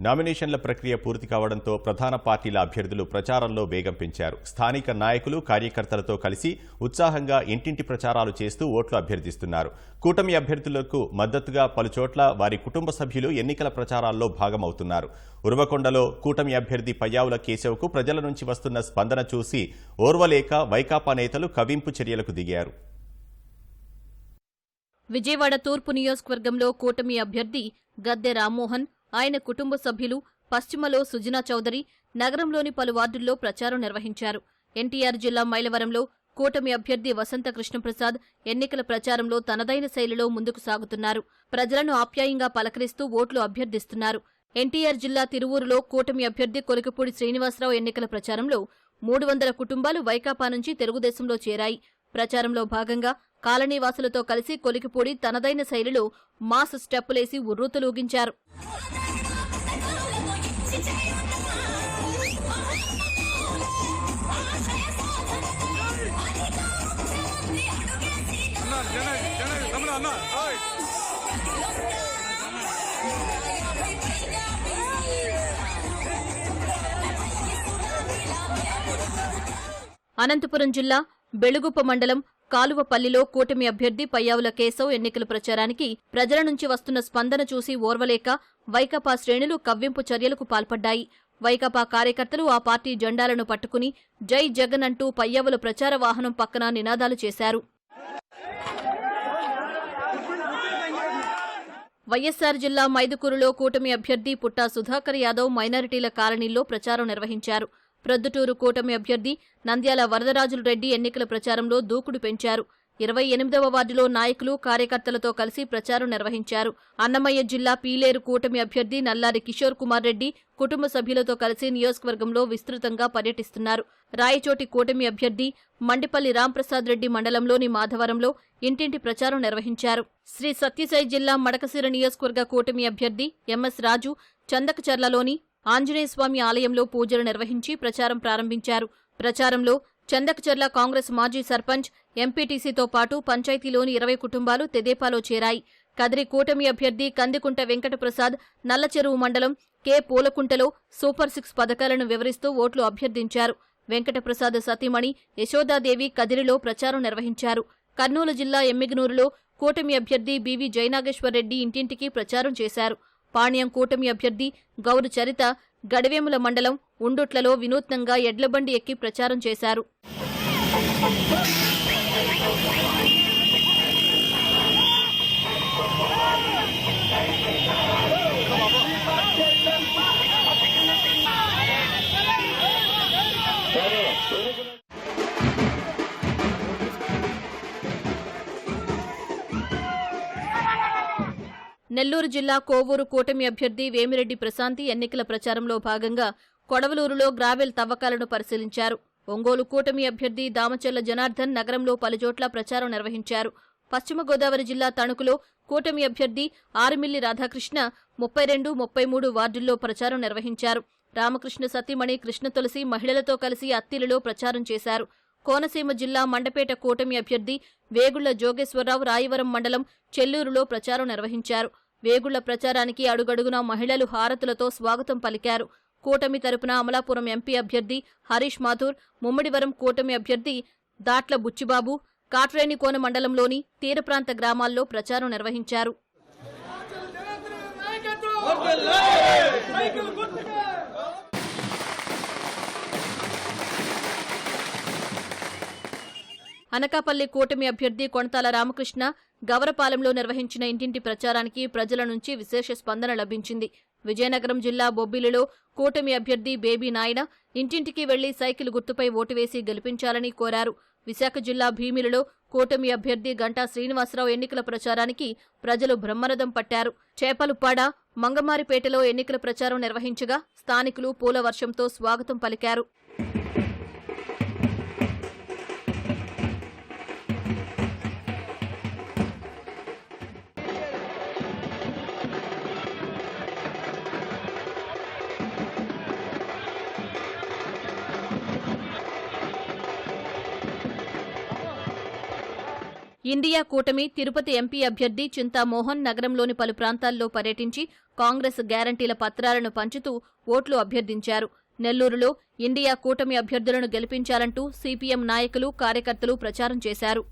నామినేషన్ల ప్రక్రియ పూర్తి కావడంతో ప్రధాన పార్టీల అభ్యర్థులు ప్రచారంలో వేగం పెంచారు. స్థానిక నాయకులు కార్యకర్తలతో కలిసి ఉత్సాహంగా ఇంటింటి ప్రచారాలు చేస్తూ ఓట్లు అభ్యర్థిస్తున్నారు. కూటమి అభ్యర్థులకు మద్దతుగా పలుచోట్ల వారి కుటుంబ సభ్యులు ఎన్నికల ప్రచారాల్లో భాగమవుతున్నారు. ఉరవకొండలో కూటమి అభ్యర్థి పయ్యావుల కేశవ్కు ప్రజల నుంచి వస్తున్న స్పందన చూసి ఓర్వలేక వైకాపా నేతలు కవింపు చర్యలకు దిగారు. విజయవాడ తూర్పు నియోజకవర్గంలో కూటమి అభ్యర్థి గద్దె రామ్మోహన్ ఆయన కుటుంబ సభ్యులు పశ్చిమలో సుజనా చౌదరి నగరంలోని పలు వార్డుల్లో ప్రచారం నిర్వహించారు. ఎన్టీఆర్ జిల్లా మైలవరంలో కూటమి అభ్యర్థి వసంత కృష్ణప్రసాద్ ఎన్నికల ప్రచారంలో తనదైన శైలిలో ముందుకు సాగుతున్నారు. ప్రజలను ఆప్యాయంగా పలకరిస్తూ ఓట్లు అభ్యర్థిస్తున్నారు. ఎన్టీఆర్ జిల్లా తిరువూరులో కూటమి అభ్యర్థి కొలికపూడి శ్రీనివాసరావు ఎన్నికల ప్రచారంలో మూడు వందల కుటుంబాలు వైకాపా నుంచి తెలుగుదేశంలో చేరాయి. ప్రచారంలో భాగంగా కాలనీవాసులతో కలిసి కొలికిపూడి తనదైన శైలిలో మాస్ స్టెప్పులేసి ఉర్రూతలూగించారు. అనంతపురం జిల్లా బెలుగుప్ప మండలం కాలువపల్లిలో కూటమి అభ్యర్థి పయ్యావుల కేశవ్ ఎన్నికల ప్రచారానికి ప్రజల నుంచి వస్తున్న స్పందన చూసి ఓర్వలేక వైకాపా శ్రేణులు కవ్వింపు చర్యలకు పాల్పడ్డాయి. వైకాపా కార్యకర్తలు ఆ పార్టీ జెండాలను పట్టుకుని జై జగన్ అంటూ పయ్యావుల ప్రచార వాహనం పక్కన నినాదాలు చేశారు. వైఎస్సార్ జిల్లా మైదుకూరులో కూటమి అభ్యర్థి పుట్టా సుధాకర్ యాదవ్ మైనారిటీల కాలనీల్లో ప్రచారం నిర్వహించారు. ప్రొద్దుటూరు కూటమి అభ్యర్థి నంద్యాల వరదరాజులు రెడ్డి ఎన్నికల ప్రచారంలో దూకుడు పెంచారు. ఇరవై ఎనిమిదవ వార్డులో నాయకులు కార్యకర్తలతో కలిసి ప్రచారం నిర్వహించారు. అన్నమయ్య జిల్లా పీలేరు కూటమి అభ్యర్థి నల్లారి కిషోర్ కుమార్ రెడ్డి కుటుంబ సభ్యులతో కలిసి నియోజకవర్గంలో విస్తృతంగా పర్యటిస్తున్నారు. రాయచోటి కూటమి అభ్యర్థి మండిపల్లి రాంప్రసాద్ రెడ్డి మండలంలోని మాధవరంలో ఇంటింటి ప్రచారం నిర్వహించారు. శ్రీ సత్యసాయి జిల్లా మడకసిర నియోజకవర్గ కూటమి అభ్యర్థి ఎంఎస్ రాజు చందకచర్లలోని ఆంజనేయస్వామి ఆలయంలో పూజలు నిర్వహించి ప్రచారం ప్రారంభించారు. ప్రచారంలో చందకచర్ల కాంగ్రెస్ మాజీ సర్పంచ్ ఎంపీటీసీతో పాటు పంచాయతీలోని ఇరవై కుటుంబాలు తెదేపాలో చేరాయి. కదిరి కూటమి అభ్యర్థి కందికుంట వెంకటప్రసాద్ నల్లచెరువు మండలం కె. పూలకుంటలో సూపర్ సిక్స్ పథకాలను వివరిస్తూ ఓట్లు అభ్యర్థించారు. వెంకటప్రసాద్ సతీమణి యశోదాదేవి కదిరిలో ప్రచారం నిర్వహించారు. కర్నూలు జిల్లా ఎమ్మిగనూరులో కూటమి అభ్యర్థి బివి జయనాగేశ్వరరెడ్డి ఇంటింటికి ప్రచారం చేశారు. పాణ్యం కూటమి అభ్యర్థి గౌరు చరిత గడివేముల మండలం ఉండుట్లలో వినూత్నంగా ఎడ్లబండి ఎక్కి ప్రచారం చేశారు. నెల్లూరు జిల్లా కోవూరు కూటమి అభ్యర్థి వేమిరెడ్డి ప్రశాంతి ఎన్నికల ప్రచారంలో భాగంగా కొడవలూరులో గ్రావెల్ తవ్వకాలను పరిశీలించారు. ఒంగోలు కూటమి అభ్యర్థి దామచల్ల జనార్దన్ నగరంలో పలుచోట్ల ప్రచారం నిర్వహించారు. పశ్చిమ గోదావరి జిల్లా తణుకులో కూటమి అభ్యర్థి ఆరుమిల్లి రాధాకృష్ణ ముప్పై రెండు ముప్పై మూడు వార్డుల్లో ప్రచారం నిర్వహించారు. రామకృష్ణ సతీమణి కృష్ణ తులసి మహిళలతో కలిసి అత్తిలలో ప్రచారం చేశారు. కోనసీమ జిల్లా మండపేట కూటమి అభ్యర్థి వేగుళ్ళ జోగేశ్వరరావు రాయవరం మండలం చెల్లూరులో ప్రచారం నిర్వహించారు. వేగుళ్ళ ప్రచారానికి అడుగడుగునా మహిళలు హారతులతో స్వాగతం పలికారు. కూటమి తరపున అమలాపురం ఎంపీ అభ్యర్థి హరీష్ మాథూర్ ముమ్మడివరం కూటమి అభ్యర్థి దాట్ల బుచ్చిబాబు కాట్రేనికోన మండలంలోని తీర ప్రాంత గ్రామాల్లో ప్రచారం నిర్వహించారు. అనకాపల్లి కూటమి అభ్యర్థి కొణతాల రామకృష్ణ గవరపాలెంలో నిర్వహించిన ఇంటింటి ప్రచారానికి ప్రజల నుంచి విశేష స్పందన లభించింది. విజయనగరం జిల్లా బొబ్బిలిలో కూటమి అభ్యర్థి బేబీ నాయన ఇంటింటికి వెళ్ళి సైకిల్ గుర్తుపై ఓటు వేసి గెలిపించాలని కోరారు. విశాఖ జిల్లా భీమిలిలో కూటమి అభ్యర్థి గంటా శ్రీనివాసరావు ఎన్నికల ప్రచారానికి ప్రజలు బ్రహ్మరథం పట్టారు. చేపలుప్పాడ మంగమారిపేటలో ఎన్నికల ప్రచారం నిర్వహించగా స్థానికులు పూల వర్షంతో స్వాగతం పలికారు. ఇండియా కూటమి తిరుపతి ఎంపీ అభ్యర్థి చింతామోహన్ నగరంలోని పలు ప్రాంతాల్లో పర్యటించి కాంగ్రెస్ గ్యారంటీల పత్రాలను పంచుతూ ఓట్లు అభ్యర్థించారు. నెల్లూరులో ఇండియా కూటమి అభ్యర్థులను గెలిపించాలంటూ సిపిఎం నాయకులు కార్యకర్తలు ప్రచారం చేశారు.